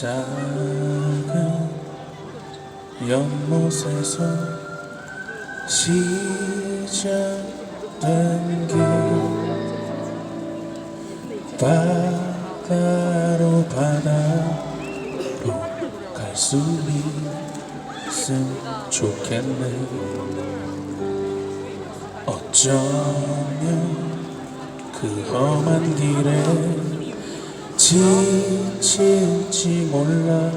작은 연못에서 시작된 길. 바다로 바다로 갈 수 있음 좋겠네. 어쩌면 그 험한 길에 지칠지 몰라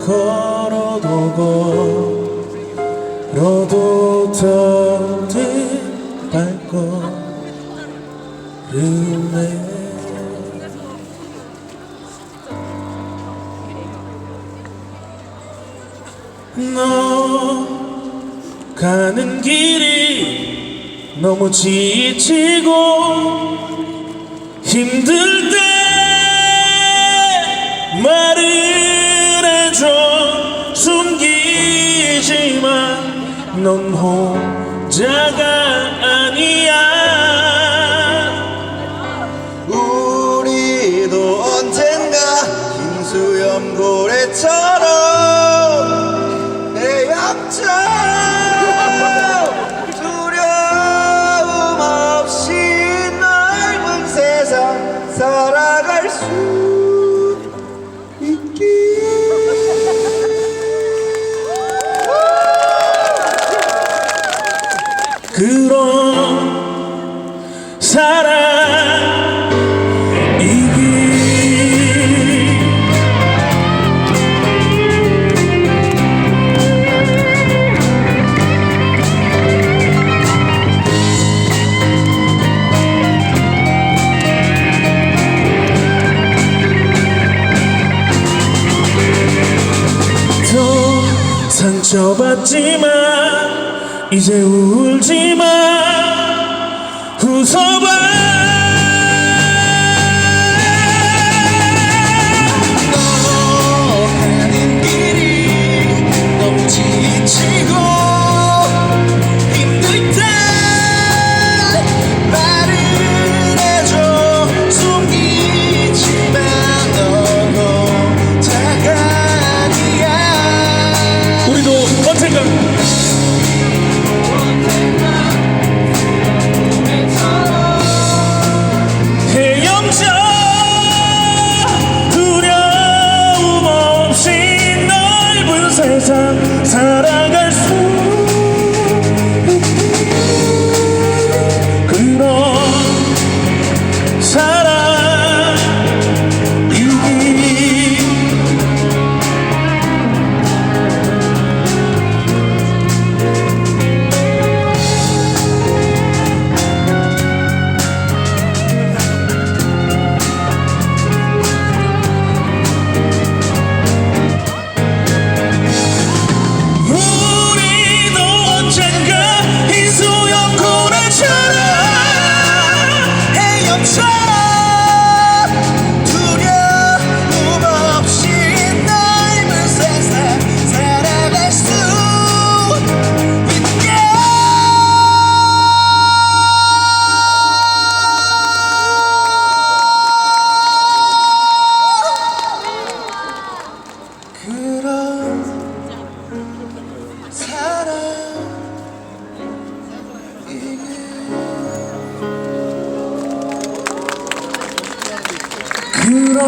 걸어도 걸어도 더딘 발걸음에 너 가는 길이 너무 지치고 힘들 때 넌 혼자가 아니야. 우리도 언젠가 흰 수염 고 그런 사랑 이기. 더 상처받지마 이제 울지마. 웃어 세 사랑 그런